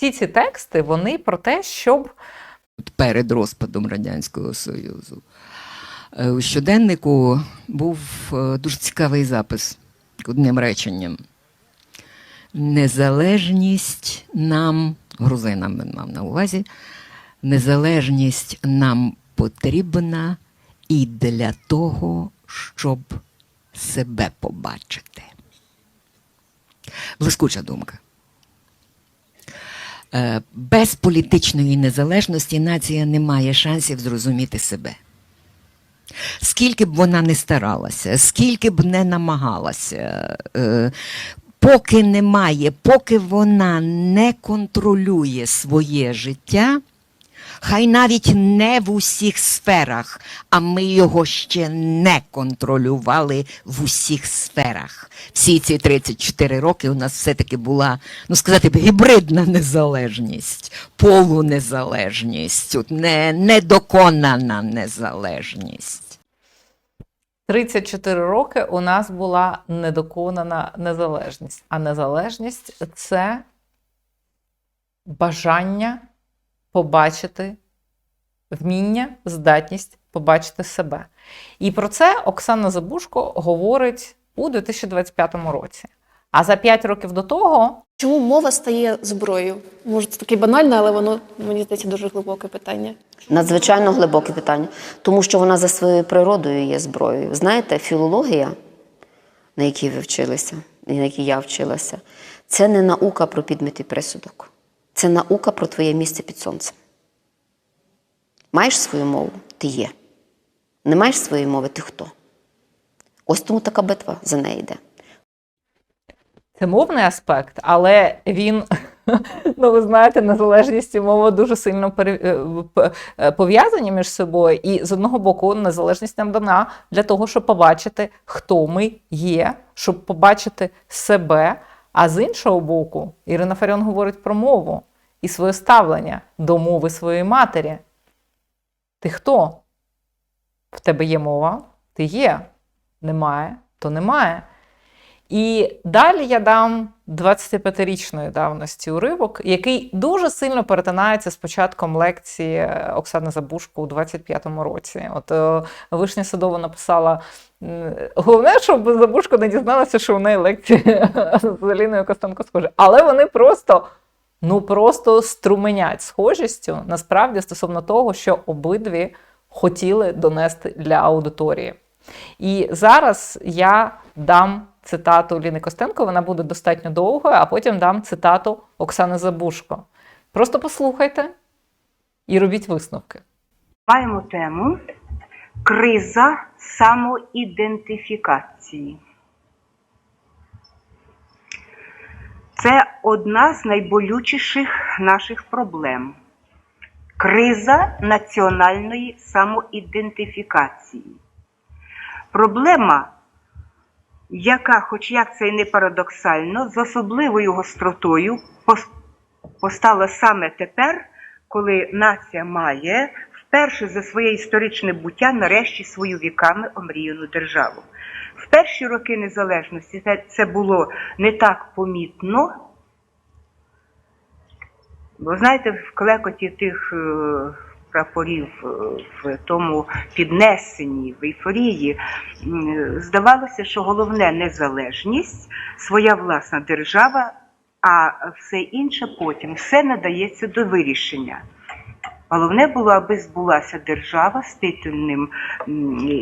всі ці тексти вони про те, щоб перед розпадом Радянського Союзу. Е, У щоденнику був е, дуже цікавий запис одним реченням. Незалежність нам, грузинам він мав на увазі, незалежність нам потрібна і для того, щоб себе побачити. Блискуча думка. Е, Без політичної незалежності нація не має шансів зрозуміти себе. Скільки б вона не старалася, скільки б не намагалася, е, поки немає, поки вона не контролює своє життя, хай навіть не в усіх сферах, а ми його ще не контролювали в усіх сферах. Всі ці 34 роки у нас все-таки була, ну сказати б, гібридна незалежність, полунезалежність, не, недоконана незалежність. 34 роки у нас була недоконана незалежність. А незалежність це бажання побачити вміння, здатність побачити себе. І про це Оксана Забушко говорить у 2025 році. А за 5 років до того Чому мова стає зброєю? Може, це таке банальне, але воно мені здається дуже глибоке питання. Надзвичайно глибоке питання, тому що вона за своєю природою є зброєю. Знаєте, філологія, на якій ви вчилися, і на якій я вчилася, це не наука про підмет і присудок. Це наука про твоє місце під сонцем. Маєш свою мову ти є. Не маєш своєї мови ти хто? Ось тому така битва за неї йде. Це мовний аспект, але він, ну ви знаєте, незалежність і мова дуже сильно е, е, пов'язані між собою. І з одного боку, незалежність нам дана для того, щоб побачити, хто ми є, щоб побачити себе. А з іншого боку, Ірина Фаріон говорить про мову і своє ставлення до мови своєї матері. Ти хто? В тебе є мова, ти є. Немає, то немає. І далі я дам 25-річної давності уривок, який дуже сильно перетинається з початком лекції е, Оксани Забушко у 25-му році. От е, Вишня Садова написала: головне, щоб Забушко не дізналася, що у неї лекції з Аліною Костенко схожі. Але вони просто. Ну просто струменять схожістю насправді стосовно того, що обидві хотіли донести для аудиторії. І зараз я дам цитату Ліни Костенко, вона буде достатньо довгою, а потім дам цитату Оксани Забушко. Просто послухайте і робіть висновки. Маємо тему криза самоідентифікації. Це одна з найболючіших наших проблем. Криза національної самоідентифікації. Проблема, яка, хоч як це і не парадоксально, з особливою гостротою постала саме тепер, коли нація має вперше за своє історичне буття нарешті свою віками омріяну державу. В перші роки незалежності це, було не так помітно. Бо знаєте, в клекоті тих е, прапорів, е, в тому піднесенні, в ейфорії, здавалося, що головне незалежність, своя власна держава, а все інше потім, все надається до вирішення. Головне було, аби збулася держава з титульним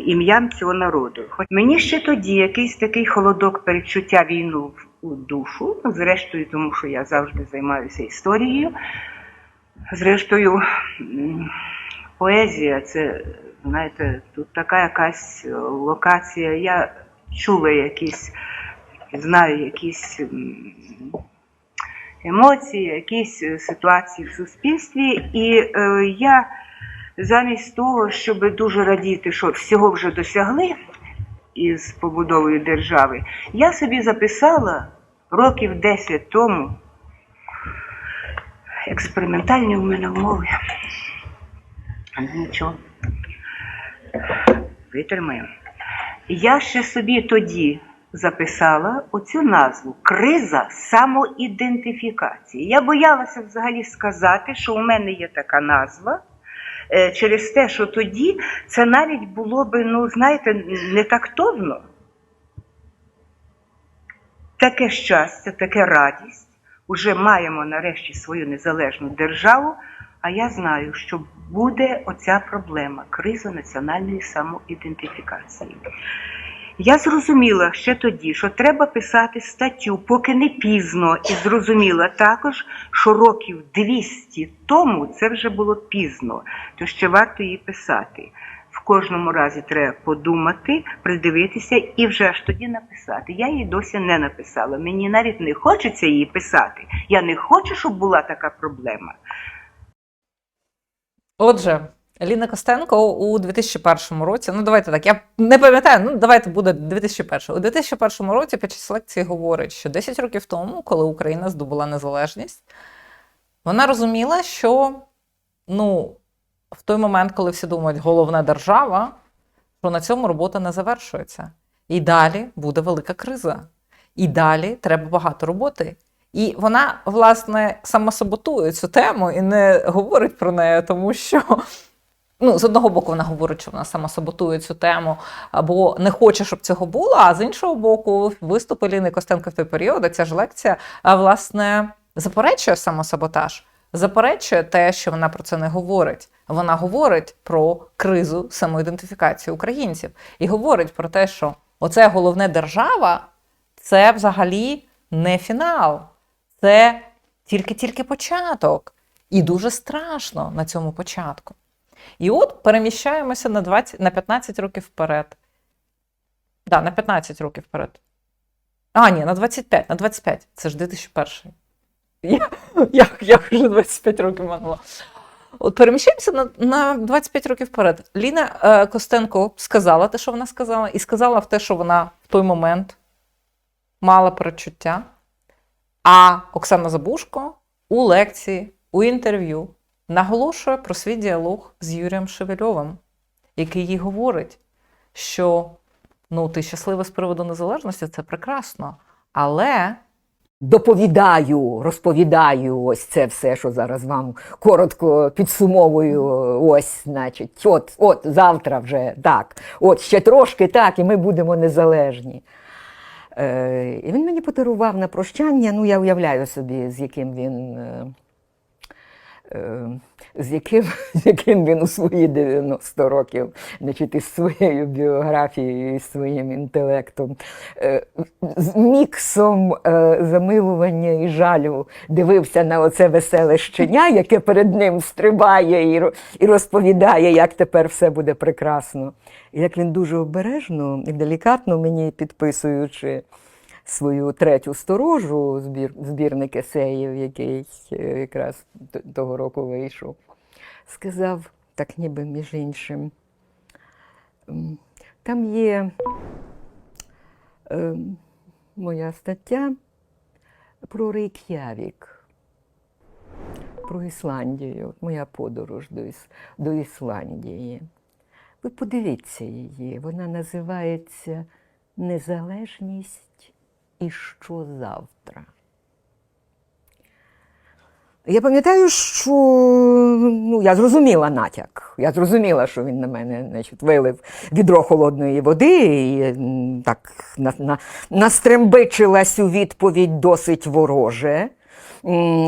ім'ям цього народу. Хоч мені ще тоді якийсь такий холодок передчуття війну у душу, зрештою, тому що я завжди займаюся історією. Зрештою, поезія це, знаєте, тут така якась е, локація. Я чула якісь, знаю якісь. Емоції, якісь е, ситуації в суспільстві. І е, я замість того, щоб дуже радіти, що всього вже досягли із побудовою держави, я собі записала років 10 тому експериментальні у мене умови. Нічого. Витримаємо. Я ще собі тоді записала оцю назву Криза самоідентифікації. Я боялася взагалі сказати, що у мене є така назва. е, Через те, що тоді це навіть було би, ну, знаєте, не тактовно. Таке щастя, таке радість. Уже маємо нарешті свою незалежну державу. А я знаю, що буде оця проблема криза національної самоідентифікації. Я зрозуміла ще тоді, що треба писати статтю, поки не пізно, і зрозуміла також, що років 200 тому це вже було пізно, то ще варто її писати. В кожному разі треба подумати, придивитися і вже ж тоді написати. Я її досі не написала. Мені навіть не хочеться її писати. Я не хочу, щоб була така проблема. Отже, Ліна Костенко у 2001 році, ну давайте так, я не пам'ятаю, ну давайте буде 2001. У 2001 році під час лекції говорить, що 10 років тому, коли Україна здобула незалежність, вона розуміла, що ну, в той момент, коли всі думають, головна держава, що на цьому робота не завершується. І далі буде велика криза. І далі треба багато роботи. І вона, власне, самосаботує цю тему і не говорить про неї, тому що. Ну, з одного боку, вона говорить, що вона самосаботує цю тему або не хоче, щоб цього було. А з іншого боку, виступи Ліни Костенко в той період, ця ж лекція, власне, заперечує самосаботаж, заперечує те, що вона про це не говорить. Вона говорить про кризу самоідентифікації українців і говорить про те, що оце головне держава це взагалі не фінал, це тільки-тільки початок. І дуже страшно на цьому початку. І от переміщаємося на 20, на 15 років вперед. Да, на 15 років вперед. А, ні, на 25, на 25. Це ж 2001. Я, як, як вже 25 років минуло. От переміщаємося на, на 25 років вперед. Ліна е, Костенко сказала те, що вона сказала, і сказала в те, що вона в той момент мала перечуття. А Оксана Забушко у лекції, у інтерв'ю наголошує про свій діалог з Юрієм Шевельовим, який їй говорить, що ну, ти щасливий з приводу незалежності, це прекрасно. Але доповідаю, розповідаю ось це все, що зараз вам коротко підсумовую. Ось, значить, от, от завтра вже так, от ще трошки так, і ми будемо незалежні. Е, і він мені подарував на прощання. Ну, я уявляю собі, з яким він. Е, з яким, з яким він у свої 90 років, значить, із своєю біографією, і своїм інтелектом, е, з міксом е, замилування і жалю дивився на оце веселе щеня, яке перед ним стрибає і розповідає, як тепер все буде прекрасно. І як він дуже обережно і делікатно мені підписуючи свою третю сторожу, збір, збірник есеїв, який е, якраз того року вийшов, сказав, так ніби між іншим, там є е, моя стаття про Рейк'явік, про Ісландію, моя подорож до, Іс, до Ісландії. Ви подивіться її, вона називається Незалежність і що завтра. Я пам'ятаю, що ну, я зрозуміла натяк. Я зрозуміла, що він на мене значить, вилив відро холодної води і так на, на, настрембичилась у відповідь досить вороже.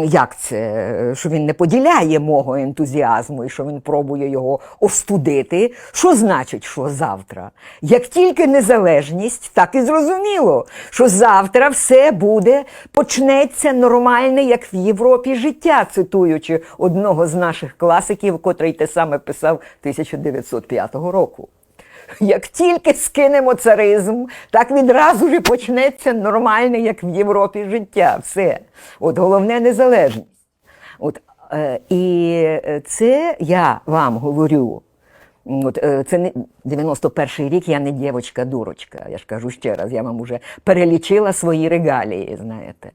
Як це? Що він не поділяє мого ентузіазму і що він пробує його остудити. Що значить, що завтра? Як тільки незалежність, так і зрозуміло, що завтра все буде, почнеться нормальне, як в Європі, життя, цитуючи одного з наших класиків, котрий те саме писав 1905 року. Як тільки скинемо царизм, так відразу ж почнеться нормальне, як в Європі, життя. Все. От головне незалежність. От, е, і е, це я вам говорю. От, е, це не 91-й рік, я не дівочка-дурочка. Я ж кажу ще раз, я вам уже перелічила свої регалії, знаєте.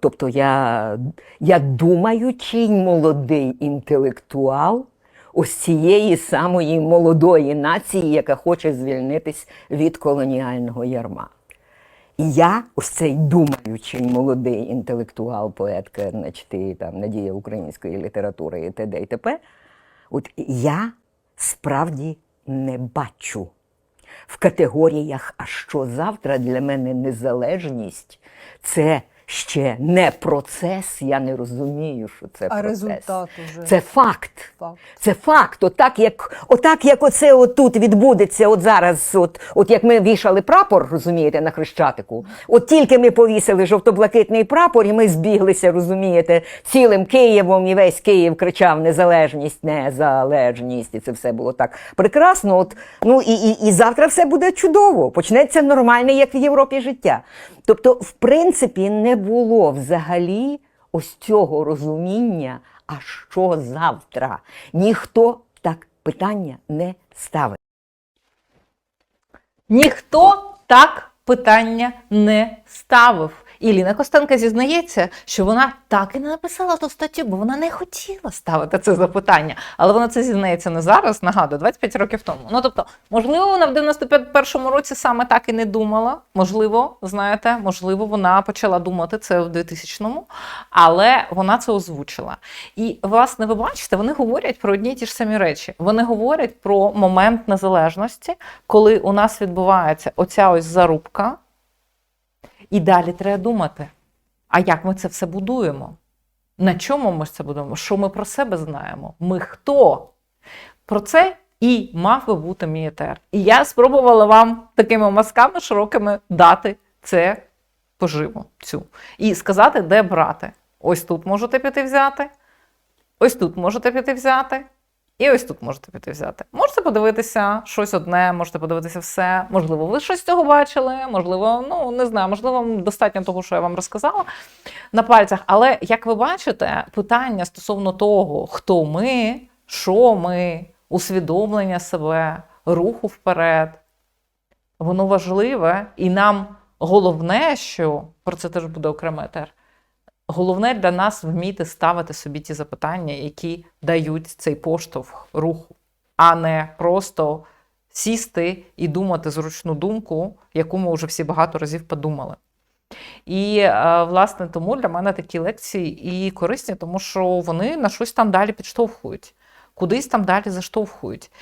Тобто я, я думаючий молодий інтелектуал ось цієї самої молодої нації, яка хоче звільнитись від колоніального ярма. І я, ось цей думаючий молодий інтелектуал, поетка, значить, там надія української літератури і т.д. і т.п., от я справді не бачу в категоріях, а що завтра для мене незалежність це ще не процес, я не розумію, що це А процес. результат уже. Це факт. Факт. Це факт. Отак, як, отак, як оце отут відбудеться, от зараз, от, от як ми вішали прапор, розумієте, на Хрещатику. От тільки ми повісили жовто-блакитний прапор, і ми збіглися, розумієте, цілим Києвом, і весь Київ кричав незалежність, незалежність. І це все було так прекрасно. От, ну і, і, і завтра все буде чудово. Почнеться нормальне, як в Європі, життя. Тобто, в принципі, не було взагалі ось цього розуміння, а що завтра? Ніхто так питання не ставить. Ніхто так питання не ставив. І Ліна Костенка зізнається, що вона так і не написала ту статтю, бо вона не хотіла ставити це запитання. Але вона це зізнається не зараз, нагадую, 25 років тому. Ну тобто, можливо, вона в 91-му році саме так і не думала. Можливо, знаєте, можливо, вона почала думати це в 2000-му, але вона це озвучила. І власне, ви бачите, вони говорять про одні й ті ж самі речі. Вони говорять про момент незалежності, коли у нас відбувається оця ось зарубка. І далі треба думати, а як ми це все будуємо? На чому ми це будуємо? Що ми про себе знаємо? Ми хто? Про це і мав би бути мій етер. І я спробувала вам такими мазками широкими дати це поживу цю. І сказати, де брати. Ось тут можете піти взяти, ось тут можете піти взяти, і ось тут можете піти взяти. Можете подивитися щось одне, можете подивитися все. Можливо, ви щось з цього бачили, можливо, ну не знаю, можливо, вам достатньо того, що я вам розказала на пальцях. Але як ви бачите, питання стосовно того, хто ми, що ми, усвідомлення себе, руху вперед, воно важливе, і нам головне, що про це теж буде окремий етер. Головне для нас вміти ставити собі ті запитання, які дають цей поштовх руху, а не просто сісти і думати зручну думку, яку ми вже всі багато разів подумали. І е, власне тому для мене такі лекції і корисні, тому що вони на щось там далі підштовхують, кудись там далі заштовхують.